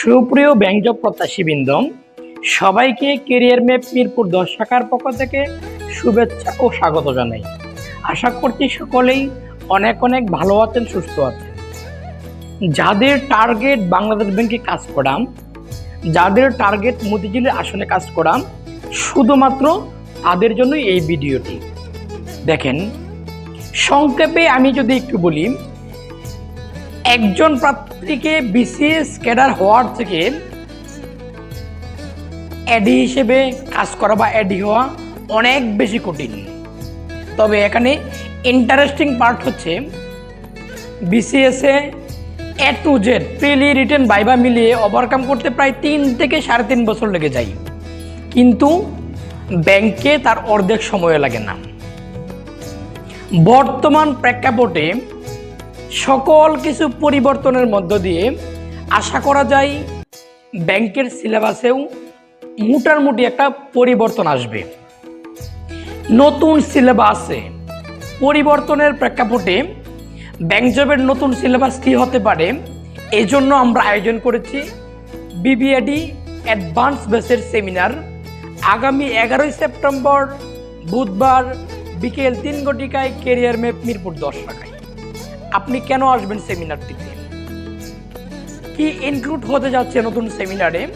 সুপ্রিয় ব্যাংক প্রত্যাশীবৃন্দ, সবাইকে career map Mirpur দশ শাখার পক্ষ থেকে শুভেচ্ছা ও স্বাগত জানাই। আশা করছি সকলেই অনেক অনেক ভালো আছেন, সুস্থ আছেন। যাদের টার্গেট বাংলাদেশ ব্যাংকে কাজ করাম, যাদের টার্গেট মতিঝিলের আসনে কাজ করাম, শুধুমাত্র তাদের জন্যই এই ভিডিওটি। দেখেন, সংক্ষেপে আমি যদি একটু বলি একজন প্রার্থীকে বিসিএস ক্যাডার হওয়ার থেকে অ্যাডি হিসেবে কাজ করা বা অ্যাডি হওয়া অনেক বেশি কঠিন। তবে এখানে ইন্টারেস্টিং পার্ট হচ্ছে বিসিএসে এ টু জেড প্রিলি রিটেন বাইবা মিলিয়ে ওভারকাম করতে প্রায় তিন থেকে সাড়ে তিন বছর লেগে যায়। কিন্তু ব্যাংকে তার অর্ধেক সময় লাগে না। বর্তমান প্রেক্ষাপটে সকল কিছু পরিবর্তনের মধ্য দিয়ে আশা করা যায় ব্যাংকের সিলেবাসেও মোটামুটি একটা পরিবর্তন আসবে। নতুন সিলেবাসে পরিবর্তনের প্রেক্ষাপটে ব্যাংক জবের নতুন সিলেবাস কী হতে পারে এই জন্য আমরা আয়োজন করেছি বিবিএডি অ্যাডভান্স বেসের সেমিনার আগামী এগারোই সেপ্টেম্বর বুধবার বিকেল তিন ঘটিকায় কেরিয়ার ম্যাপ মিরপুর দশ টাকায় আপনি কেন আসবেন সেমিনার সেমিনারটিতে কি ইনক্লুড হতে যাচ্ছে নতুন সেমিনারে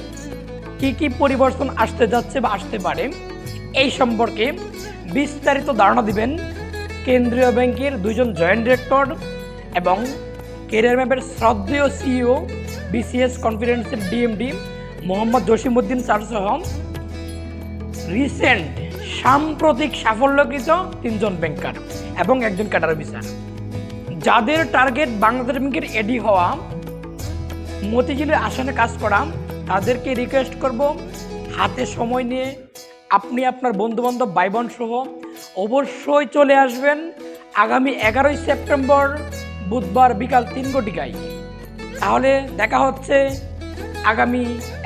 কি কি পরিবর্তন আসতে যাচ্ছে বা আসতে পারে? এই সম্পর্কে বিস্তারিত ধারণা দিবেন কেন্দ্রীয় ব্যাংকের দুইজন জয়েন্ট ডিরেক্টর এবং কেরিয়ার ম্যাপের শ্রদ্ধেয় সিইও বিসিএস কনফিডেন্সের ডিএমডি মোহাম্মদ জসিমউদ্দিন স্যার সহ রিসেন্ট সাম্প্রতিক সাফল্যকৃত তিনজন ব্যাংকার এবং একজন ক্যাডার অফিসার যাদের টার্গেট বাংলাদেশ ব্যাংকের এডি হওয়া, মতিঝিলের আসনে কাজ করা, তাদেরকে রিকোয়েস্ট করব, হাতে সময় নিয়ে আপনি আপনার বন্ধুবান্ধব বোন সহ অবশ্যই চলে আসবেন আগামী এগারোই সেপ্টেম্বর, বুধবার বিকাল তিন ঘটিকায়। তাহলে দেখা হচ্ছে আগামী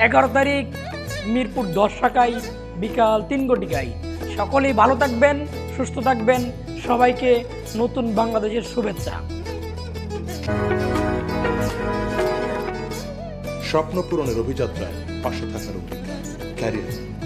এগারো তারিখ, মিরপুর দশ শাখায় বিকাল তিন ঘটিকায়। সকলেই ভালো থাকবেন, সুস্থ থাকবেন। সবাইকে নতুন বাংলাদেশের শুভেচ্ছা। স্বপ্ন পূরণের অভিযাত্রায় পাশে থাকার অভিজ্ঞতা ক্যারিয়ার